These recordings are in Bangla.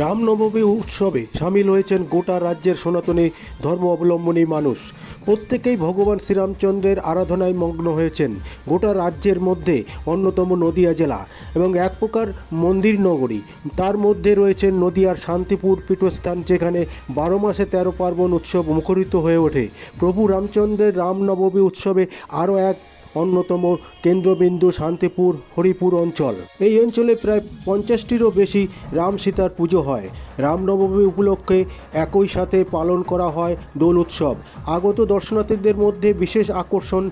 রামনবমী উৎসবে সামিল হয়েছেন গোটা রাজ্যের সনাতনী ধর্ম অবলম্বনী মানুষ। প্রত্যেকেই ভগবান শ্রীরামচন্দ্রের আরাধনায় মগ্ন হয়েছেন। গোটা রাজ্যের মধ্যে অন্যতম নদিয়া জেলা এবং এক প্রকার মন্দির নগরী। তার মধ্যে রয়েছে নদিয়ার শান্তিপুর পীঠস্থান যেখানে বারো মাসে তেরো পার্বণ উৎসব মুখরিত হয়ে ওঠে। প্রভু রামচন্দ্রের রামনবমী উৎসবে আরও এক অন্যতম কেন্দ্রবিন্দু শান্তিপুর, হরিপুর অঞ্চল। এই অঞ্চলে প্রায় পঞ্চাশটিরও বেশি রাম সীতার পুজো হয়। রামনবমী উপলক্ষে একই সাথে পালন করা হয় দোল উৎসব। আগত দর্শনার্থীদের মধ্যে বিশেষ আকর্ষণ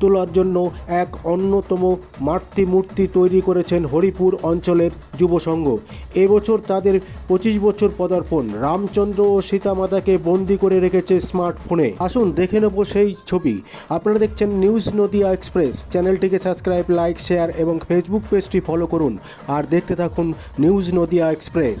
তোলার জন্য এক অন্যতম মাতৃ মূর্তি তৈরি করেছেন হরিপুর অঞ্চলের যুবসংঘ এবছর তাদের পঁচিশ বছর পদার্পণ। রামচন্দ্র ও সীতামাতাকে বন্দি করে রেখেছে স্মার্টফোনে। আসুন দেখে নেব সেই ছবি। আপনারা দেখছেন নিউজ নদিয়া এক্সপ্রেস। চ্যানেলটিকে সাবস্ক্রাইব, লাইক, শেয়ার এবং ফেসবুক পেজটি ফলো করুন। আর দেখতে থাকুন নিউজ নদিয়া এক্সপ্রেস।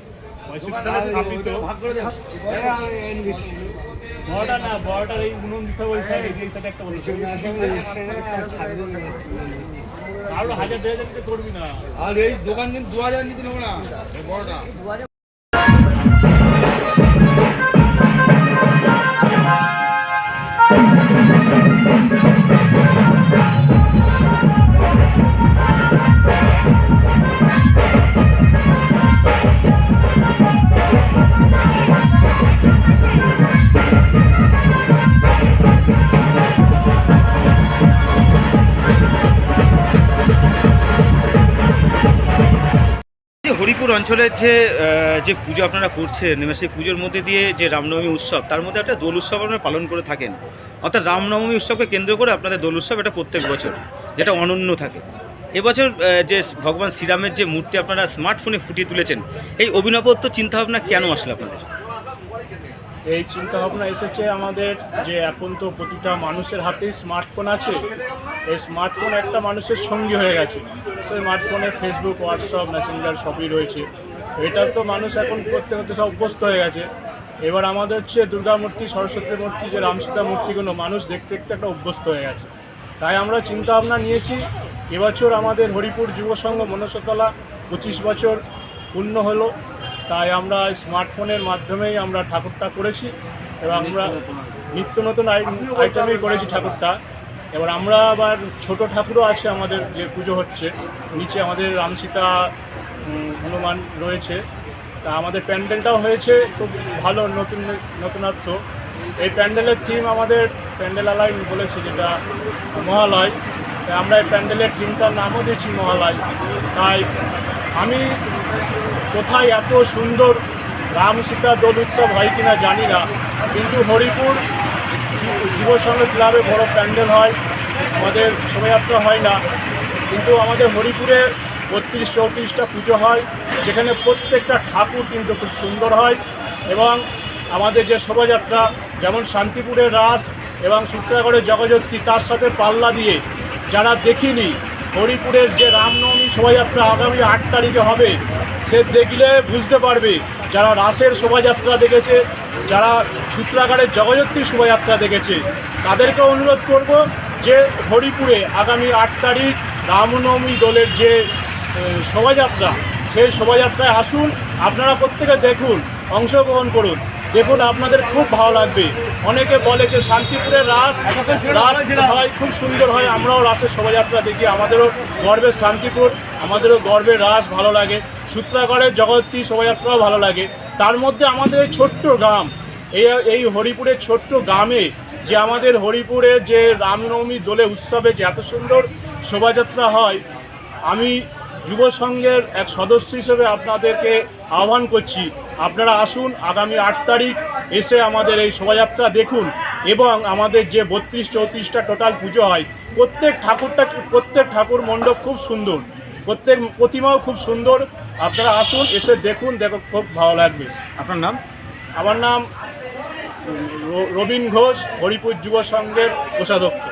বড়টা না বড়টার এই উনুন দিতে হবে ওই সাইডে এই সাইডে একটা আরও হাজার দেড় হাজার করবি না। আর এই দোকান কিন্তু দু হাজার নিতে নেব না বড়টা। যে হরিপুর অঞ্চলের যে যে পুজো আপনারা করছেন এবং সেই পুজোর মধ্যে দিয়ে যে রামনবমী উৎসব, তার মধ্যে একটা দোল উৎসব আপনারা পালন করে থাকেন। অর্থাৎ রামনবমী উৎসবকে কেন্দ্র করে আপনাদের দোল উৎসব এটা প্রত্যেক বছর, যেটা অনন্য থাকে। এবছর যে ভগবান শ্রীরামের যে মূর্তি আপনারা স্মার্টফোনে ফুটিয়ে তুলেছেন, এই অভিনবত্ব চিন্তাভাবনা কেন আসলে আপনাদের? এই চিন্তা ভাবনা এসেছে আমাদের যে এখন তো প্রতিটা মানুষের হাতেই স্মার্টফোন আছে। এই স্মার্টফোন একটা মানুষের সঙ্গী হয়ে গেছে। সেই স্মার্টফোনে ফেসবুক হোয়াটসঅ্যাপ মেসেঞ্জার সবই রয়েছে। এটা তো মানুষ এখন করতে করতে সব অভ্যস্ত হয়ে গেছে। এবার আমাদের হচ্ছে দুর্গা মূর্তি, সরস্বতী মূর্তি, যে রামসীতা মূর্তিগুলো মানুষ দেখতে দেখতে একটা অভ্যস্ত হয়ে গেছে। তাই আমরা চিন্তা ভাবনা নিয়েছি, এবছর আমাদের হরিপুর যুব সংঘ মনসতলা পঁচিশ বছর পূর্ণ হলো। তাই আমরা স্মার্টফোনের মাধ্যমেই আমরা ঠাকুরটা করেছি এবং আমরা নিত্য নতুন আইটেমেই করেছি ঠাকুরটা। এবার আমরা আবার ছোট ঠাকুরও আছে আমাদের যে পুজো হচ্ছে। নিচে আমাদের রামসীতা হনুমান রয়েছে। তা আমাদের প্যান্ডেলটাও হয়েছে খুব ভালো নতুন নতুনত্ব। এই প্যান্ডেলের থিম আমাদের প্যান্ডেল আলাই বলেছে যেটা মহালয়। তাই আমরা এই প্যান্ডেলের থিমটার নামও দিয়েছি মহালয়। তাই আমি কোথায় এত সুন্দর রাম সীতা দোল উৎসব হয় কিনা জানি না। কিন্তু হরিপুর যু- যুব সংঘ ক্লাবে বড় প্যান্ডেল হয়, আমাদের শোভাযাত্রা হয় না। কিন্তু আমাদের হরিপুরে বত্রিশ চৌত্রিশটা পুজো হয়, যেখানে প্রত্যেকটা ঠাকুর কিন্তু খুব সুন্দর হয় এবং আমাদের যে শোভাযাত্রা, যেমন শান্তিপুরের রাস এবং সূত্রাগড়ের জগজত্রী তার সাথে পাল্লা দিয়ে যারা দেখিনি হরিপুরের যে রামনবমী শোভাযাত্রা আগামী আট তারিখে হবে, সে দেখলে বুঝতে পারবে যারা রাসের শোভাযাত্রা দেখেছে, যারা সূত্রাগারের জগজত্রী শোভাযাত্রা দেখেছে, তাদেরকে অনুরোধ করব যে হরিপুরে আগামী আট তারিখ রামনবমী দলের যে শোভাযাত্রা, সেই শোভাযাত্রায় আসুন, আপনারা প্রত্যেকে দেখুন, অংশগ্রহণ করুন। দেখুন, আপনাদের খুব ভালো লাগবে। অনেকে বলে যে শান্তিপুরের রাস রাস হয়, খুব সুন্দর হয়। আমরাও রাসের শোভাযাত্রা দেখি। আমাদেরও গর্বের শান্তিপুর, আমাদেরও গর্বের রাস ভালো লাগে। সূত্রাগড়ের জগত্রী শোভাযাত্রাও ভালো লাগে। তার মধ্যে আমাদের এই ছোট্ট গ্রাম, এই এই হরিপুরের ছোট্ট গ্রামে যে আমাদের হরিপুরে যে রামনবমী দোলে উৎসবে যে এত সুন্দর শোভাযাত্রা হয়, আমি যুব সংঘের এক সদস্য হিসেবে আপনাদেরকে আহ্বান করছি। আপনারা আসুন, আগামী আট তারিখ এসে আমাদের এই শোভাযাত্রা দেখুন এবং আমাদের যে বত্রিশ, চৌত্রিশটা টোটাল পুজো হয়, প্রত্যেক ঠাকুরটা, প্রত্যেক ঠাকুর মণ্ডপ খুব সুন্দর। প্রত্যেক প্রতিমাও খুব সুন্দর। আপনারা আসুন, এসে দেখুন, দেখো খুব ভালো লাগবে। আপনার নাম? আমার নাম রবীন ঘোষ, হরিপুর যুব সংঘের কোষাধ্যক্ষ।